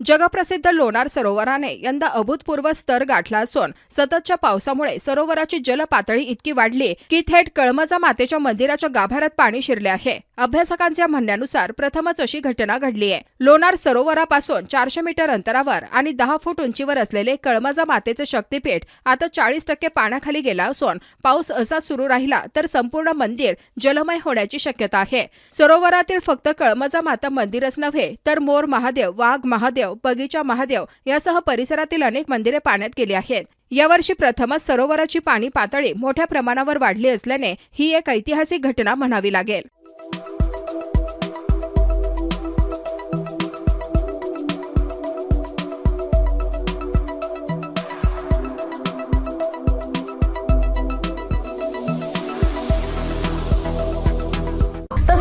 जगप्रसिद्ध लोणार सरोवराने यंदा अभूतपूर्व स्तर गाठला असून सततच्या पावसामुळे सरोवराची जलपातळी इतकी वाढली की थेट कळमजा मातेच्या मंदिराच्या गाभाऱ्यात पाणी शिरले आहे. अभ्यासकांच्या म्हणण्यानुसार प्रथमच अशी घटना घडली आहे. लोणार सरोवरापासून चारशे मीटर अंतरावर आणि दहा फूट उंचीवर असलेले कळमजा मातेचे शक्तीपीठ आता चाळीस टक्के पाण्याखाली गेला असून पाऊस असा सुरू राहिला तर संपूर्ण मंदिर जलमय होण्याची शक्यता आहे. सरोवरातील फक्त कळमजा माता मंदिरच नव्हे तर मोर महादेव वाघ महादेव बगीचा महादेव यासह परिसरातील अनेक मंदिरे पाण्यात गेली आहेत. यावर्षी प्रथमच सरोवराची पाणी पातळी मोठ्या प्रमाणावर वाढली असल्याने ही एक ऐतिहासिक घटना म्हणावी लागेल.